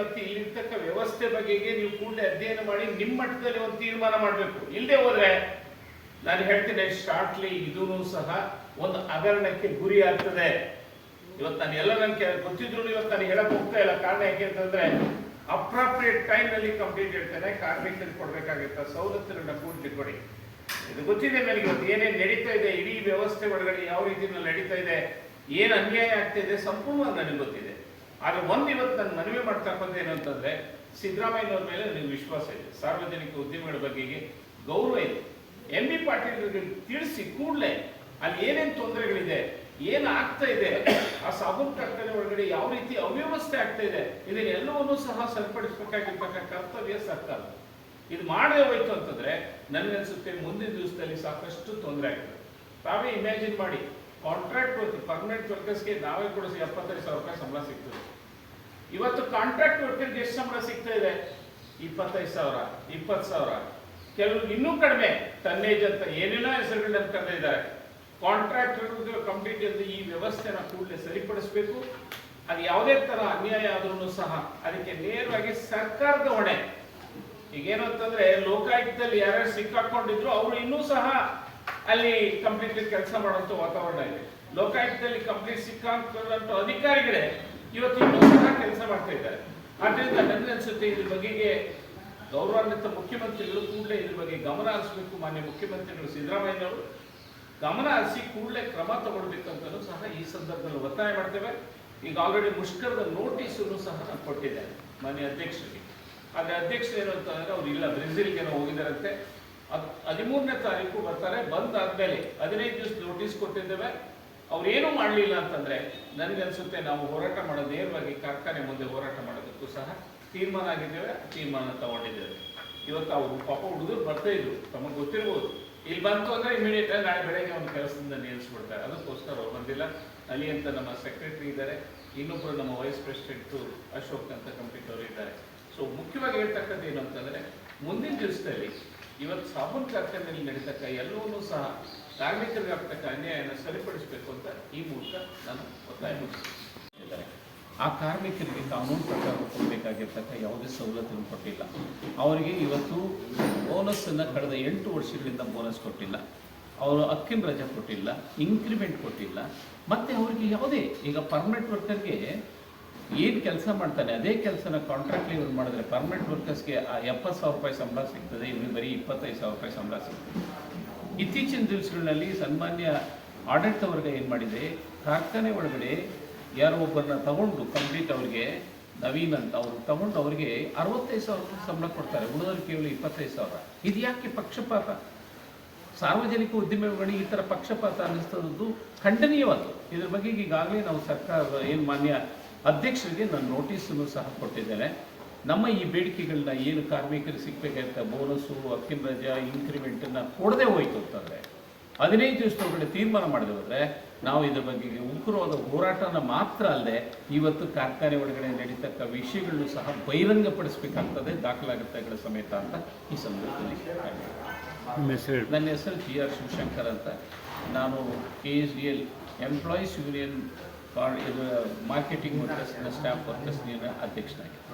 ಮತ್ತೆ ಇಲ್ಲಿರ್ತಕ್ಕ ವ್ಯವಸ್ಥೆ ಬಗೆಗೆ ನೀವು ಕೂಡಲೇ ಅಧ್ಯಯನ ಮಾಡಿ ನಿಮ್ಮ ಮಟ್ಟದಲ್ಲಿ ಒಂದು ತೀರ್ಮಾನ ಮಾಡಬೇಕು. ಇಲ್ಲದೆ ಹೋದ್ರೆ ನಾನು ಹೇಳ್ತೀನಿ ಶಾರ್ಟ್ಲಿ ಇದೂ ಸಹ ಒಂದು ಹಗರಣಕ್ಕೆ ಗುರಿ ಆಗ್ತದೆ. ಇವತ್ತು ನಾನು ಎಲ್ಲ ನನ್ಗೆ ಗೊತ್ತಿದ್ರು ಇವತ್ತು ನಾನು ಹೇಳಕ್ ಹೋಗ್ತಾ ಇಲ್ಲ. ಕಾರಣ ಯಾಕೆ ಅಂತಂದ್ರೆ ಅಪ್ರಾಪ್ರಿಯೇಟ್ ಟೈಮ್ನಲ್ಲಿ ಕಂಪ್ಲೀಟ್ ಇರ್ತೇನೆ ಕಾರ್ಮಿಕರಿಗೆ ಕೊಡ್ಬೇಕಾಗಿತ್ತ. ಸವಲತ್ತುಗಳನ್ನ ಪೂರ್ತಿ ಕೊಡಿ. ಇದು ಗೊತ್ತಿದೆ ನನಗೆ ಇವತ್ತು. ಏನೇನು ನಡೀತಾ ಇದೆ, ಇಡೀ ವ್ಯವಸ್ಥೆ ಒಳಗಡೆ ಯಾವ ರೀತಿಯಲ್ಲಿ ನಡೀತಾ ಇದೆ, ಏನು ಅನ್ಯಾಯ ಆಗ್ತಾ ಇದೆ, ಸಂಪೂರ್ಣವಾಗಿ ನನಗೆ ಗೊತ್ತಿದೆ. ಆದ್ರೆ ಒಂದು ಇವತ್ತು ನಾನು ಮನವಿ ಮಾಡ್ತಕ್ಕಂಥ ಏನು ಅಂತಂದ್ರೆ ಮೇಲೆ ನನಗೆ ವಿಶ್ವಾಸ ಇದೆ. ಸಾರ್ವಜನಿಕ ಉದ್ಯಮಿಗಳ ಬಗೆಗೆ ಗೌರವ ಇದೆ. ಎಂ ಬಿ ಪಾಟೀಲ್ರಿಗೆ ತಿಳಿಸಿ ಕೂಡಲೇ ಅಲ್ಲಿ ಏನೇನು ತೊಂದರೆಗಳಿದೆ, ಏನು ಆಗ್ತಾ ಇದೆ, ಆ ಸಾಬೂನ್ ಕಾರ್ಖಾನೆ ಒಳಗಡೆ ಯಾವ ರೀತಿ ಅವ್ಯವಸ್ಥೆ ಆಗ್ತಾ ಇದೆ ಇದನ್ನೆಲ್ಲವನ್ನೂ ಸಹ ಸರಿಪಡಿಸಬೇಕಾಗಿರ್ತಕ್ಕ ಕರ್ತವ್ಯ ಸರ್ಕಾರ. ಇದು ಮಾಡದೆ ಹೋಯ್ತು ಅಂತಂದ್ರೆ, ನನಗನ್ಸುತ್ತೆ ಮುಂದಿನ ದಿವಸದಲ್ಲಿ ಸಾಕಷ್ಟು ತೊಂದರೆ ಆಗ್ತದೆ. ತಾವೇ ಇಮ್ಯಾಜಿನ್ ಮಾಡಿ. ಕಾಂಟ್ರಾಕ್ಟ್ ವರ್ಕ್ ಪರ್ಮನೆಂಟ್ ವರ್ಕರ್ಸ್ಗೆ ನಾವೇ ಕೊಡಿಸಿ ಎಪ್ಪತ್ತೈದು ಸಾವಿರ ರೂಪಾಯಿ ಸಂಬಳ ಸಿಗ್ತದೆ. ಇವತ್ತು ಕಾಂಟ್ರಾಕ್ಟ್ ವರ್ಕರ್ಗೆ ಎಷ್ಟು ಸಂಬಳ ಸಿಗ್ತಾ ಇದೆ? ಇಪ್ಪತ್ತೈದು ಸಾವಿರ, ಇಪ್ಪತ್ತು ಸಾವಿರ. ಕೆಲವರು ಇನ್ನೂ ಕಡಿಮೆ ತನ್ನೇಜ್ ಅಂತ ಏನೇನೋ ಹೆಸರುಗಳನ್ನ ಕರೆದಿದ್ದಾರೆ. ಕಾಂಟ್ರಾಕ್ಟ್ ಕಂಪ್ಲೀಟ್ ಎಂದು ಈ ವ್ಯವಸ್ಥೆನ ಕೂಡಲೇ ಸರಿಪಡಿಸಬೇಕು. ಅದು ಯಾವುದೇ ತರ ಅನ್ಯಾಯ ಆದ್ರೂ ಸಹ ಅದಕ್ಕೆ ನೇರವಾಗಿ ಸರ್ಕಾರದ ಹೊಣೆ. ಈಗೇನು ಅಂತಂದ್ರೆ ಲೋಕಾಯುಕ್ತದಲ್ಲಿ ಯಾರ್ಯಾರು ಸಿಕ್ಕಾಕೊಂಡಿದ್ರು, ಅವರು ಇನ್ನೂ ಸಹ ಅಲ್ಲಿ ಕಂಪ್ಲೀಟ್ಲಿ ಕೆಲಸ ಮಾಡುವಂತ ವಾತಾವರಣ ಇದೆ. ಲೋಕಾಯುಕ್ತದಲ್ಲಿ ಕಂಪ್ಲೀಟ್ ಸಿಕ್ಕಾಕೊಂಡಂತ ಅಧಿಕಾರಿಗಳೇ ಇವತ್ತು ಇನ್ನೂ ಸಹ ಕೆಲಸ ಮಾಡ್ತಾ ಇದ್ದಾರೆ. ಆದ್ರಿಂದ ಅನ್ಸುತ್ತೆ, ಇದ್ರ ಬಗೆಗೆ ಗೌರವಾನ್ವಿತ ಮುಖ್ಯಮಂತ್ರಿಗಳು ಕೂಡಲೇ ಇದ್ರ ಬಗ್ಗೆ ಗಮನ ಹರಿಸಬೇಕು. ಮಾನ್ಯ ಮುಖ್ಯಮಂತ್ರಿಗಳು ಸಿದ್ದರಾಮಯ್ಯನವರು ಗಮನ ಹರಿಸಿ ಕೂಡಲೇ ಕ್ರಮ ತಗೊಳ್ಬೇಕಂತಲೂ ಸಹ ಈ ಸಂದರ್ಭದಲ್ಲಿ ಒತ್ತಾಯ ಮಾಡ್ತೇವೆ. ಈಗ ಆಲ್ರೆಡಿ ಮುಷ್ಕರದ ನೋಟಿಸನ್ನು ಸಹ ನಾನು ಕೊಟ್ಟಿದ್ದೇನೆ ಮಾನ್ಯ ಅಧ್ಯಕ್ಷರಿಗೆ. ಆದರೆ ಅಧ್ಯಕ್ಷರು ಏನು ಅಂತಂದ್ರೆ ಅವ್ರು ಇಲ್ಲ, ಬ್ರೆಜಿಲ್ಗೆ ಏನೋ ಹೋಗಿದ್ದಾರಂತೆ. ಹದ್- ಹದಿಮೂರನೇ ತಾರೀಕು ಬರ್ತಾರೆ, ಬಂದಾದ್ಮೇಲೆ ಹದಿನೈದು ದಿವಸ ನೋಟಿಸ್ ಕೊಟ್ಟಿದ್ದೇವೆ. ಏನೂ ಮಾಡಲಿಲ್ಲ ಅಂತಂದ್ರೆ ನನಗನ್ಸುತ್ತೆ ನಾವು ಹೋರಾಟ ಮಾಡೋದು ನೇರವಾಗಿ ಕಾರ್ಖಾನೆ ಮುಂದೆ ಹೋರಾಟ ಮಾಡೋದಕ್ಕೂ ಸಹ ತೀರ್ಮಾನ ಆಗಿದ್ದೇವೆ, ತೀರ್ಮಾನ ತಗೊಂಡಿದ್ದೇವೆ. ಇವತ್ತು ಅವರು ಪಾಪ ಹುಡುಗರು ಬರ್ತಾ ಇದ್ರು, ತಮಗೆ ಗೊತ್ತಿರ್ಬೋದು. ಇಲ್ಲಿ ಬಂತು ಅಂದ್ರೆ ಇಮಿಡಿಯೇಟ್ ನಾಳೆ ಬೆಳಗ್ಗೆ ಒಂದು ಕೆಲಸದಿಂದ ನಿಲ್ಲಿಸ್ಬಿಡ್ತಾರೆ. ಅದಕ್ಕೋಸ್ಕರ ಅವ್ರು ಬಂದಿಲ್ಲ. ಅಲ್ಲಿ ಅಂತ ನಮ್ಮ ಸೆಕ್ರೆಟರಿ ಇದ್ದಾರೆ ಇನ್ನೊಬ್ಬರು ನಮ್ಮ ವೈಸ್ ಪ್ರೆಸಿಡೆಂಟು ಅಶೋಕ್ ಅಂತ ಕಂಪ್ಲೀಟ್ ಅವರು ಇದ್ದಾರೆ. ಸೊ ಮುಖ್ಯವಾಗಿ ಹೇಳ್ತಕ್ಕಂಥ ಏನು ಅಂತಂದ್ರೆ, ಮುಂದಿನ ದಿವಸದಲ್ಲಿ ಇವತ್ತು ಸಾಬೂನ್ ಕಾರ್ಖಾನೆಯಲ್ಲಿ ನಡೀತಕ್ಕ ಎಲ್ಲವನ್ನೂ ಸಹ ಕಾರ್ಮಿಕರಿಗೆ ಆಗ್ತಕ್ಕ ಅನ್ಯಾಯನ ಸರಿಪಡಿಸಬೇಕು ಅಂತ ಈ ಮೂಲಕ ನಾನು ಒತ್ತಾಯ ಮಾಡ್ತಿದ್ದಾರೆ ಆ ಕಾರ್ಮಿಕರಿಗೆ ಕಾನೂನು ಪ್ರಕಾರ ಕೊಡಬೇಕಾಗಿರ್ತಕ್ಕ ಯಾವುದೇ ಸವಲತ್ತನ್ನು ಕೊಟ್ಟಿಲ್ಲ. ಅವರಿಗೆ ಇವತ್ತು ಬೋನಸ್ಸನ್ನು ಕಳೆದ ಎಂಟು ವರ್ಷಗಳಿಂದ ಬೋನಸ್ ಕೊಟ್ಟಿಲ್ಲ. ಅವರು ಅಕ್ಕಿನ ರಜೆ ಕೊಟ್ಟಿಲ್ಲ ಇನ್ಕ್ರಿಮೆಂಟ್ ಕೊಟ್ಟಿಲ್ಲ. ಮತ್ತು ಅವರಿಗೆ ಯಾವುದೇ ಈಗ ಪರ್ಮನೆಂಟ್ ವರ್ಕರ್ಗೆ ಏನು ಕೆಲಸ ಮಾಡ್ತಾನೆ? ಅದೇ ಕೆಲಸನ ಕಾಂಟ್ರಾಕ್ಟ್ ಇವ್ರು ಮಾಡಿದ್ರೆ ಪರ್ಮನೆಂಟ್ ವರ್ಕರ್ಸ್ಗೆ ಆ ಎಪ್ಪತ್ತು ಸಾವಿರ ರೂಪಾಯಿ ಸಂಬಳ ಸಿಗ್ತದೆ ಇಲ್ಲಿ ಬರೀ ಇಪ್ಪತ್ತೈದು ಸಾವಿರ ರೂಪಾಯಿ ಸಂಬಳ ಸಿಗ್ತದೆ. ಇತ್ತೀಚಿನ ದಿವಸಗಳಲ್ಲಿ ಸನ್ಮಾನ್ಯ ಆಡಳಿತ ವರ್ಗ ಏನು ಮಾಡಿದೆ? ಕಾರ್ಖಾನೆ ಒಳಗಡೆ ಯಾರೋ ಒಬ್ಬರನ್ನ ತಗೊಂಡು ಕಂಪ್ಲೀಟ್ ಅವ್ರಿಗೆ ನವೀನ್ ಅಂತ ಅವ್ರು ತಗೊಂಡು ಅವ್ರಿಗೆ ಅರವತ್ತೈದು ಸಾವಿರ ರೂಪಾಯಿ ಸಂಬಳ ಕೊಡ್ತಾರೆ. ಉಳಿದವ್ರು ಕೇವಲ ಇಪ್ಪತ್ತೈದು ಸಾವಿರ. ಇದು ಯಾಕೆ ಪಕ್ಷಪಾತ? ಸಾರ್ವಜನಿಕ ಉದ್ಯಮಿಗಳಿಗೆ ಈ ಥರ ಪಕ್ಷಪಾತ ಅನ್ನಿಸ್ತದ್ದು ಖಂಡನೀಯವಾದ ಇದ್ರ ಬಗ್ಗೆ ಈಗಾಗಲೇ ನಾವು ಸರ್ಕಾರ ಏನು ಮಾನ್ಯ ಅಧ್ಯಕ್ಷರಿಗೆ ನಾನು ನೋಟಿಸನ್ನು ಸಹ ಕೊಟ್ಟಿದ್ದೇನೆ. ನಮ್ಮ ಈ ಬೇಡಿಕೆಗಳನ್ನ ಏನು ಕಾರ್ಮಿಕರಿಗೆ ಸಿಗ್ಬೇಕಂತ ಬೋನಸ್ಸು ಅಕ್ಕಿನ ರಜಾ ಇನ್ಕ್ರಿಮೆಂಟನ್ನು ಕೊಡದೆ ಹೋಯಿತು ಅಂತಂದರೆ ಹದಿನೈದು ದಿವಸದೊಳಗಡೆ ತೀರ್ಮಾನ ಮಾಡಿದೆ ಹೋದರೆ ನಾವು ಇದ್ರ ಬಗ್ಗೆ ಉಗ್ರವಾದ ಹೋರಾಟನ ಮಾತ್ರ ಅಲ್ಲದೆ ಇವತ್ತು ಕಾರ್ಖಾನೆ ಒಳಗಡೆ ನಡೀತಕ್ಕ ವಿಷಯಗಳನ್ನು ಸಹ ಬಹಿರಂಗಪಡಿಸಬೇಕಾಗ್ತದೆ ದಾಖಲಾಗತ್ತೆಗಳ ಸಮೇತ ಅಂತ ಈ ಸಂದರ್ಭದಲ್ಲಿ ನನ್ನ ಹೆಸರು ಜಿ ಆರ್ ಶಿವಶಂಕರ್ ಅಂತ. ನಾನು K S D L employees union marketing ವರ್ಕರ್ಸ್ನ staff ವರ್ಕರ್ಸ್ನ ಅಧ್ಯಕ್ಷನಾಗಿದ್ದೆ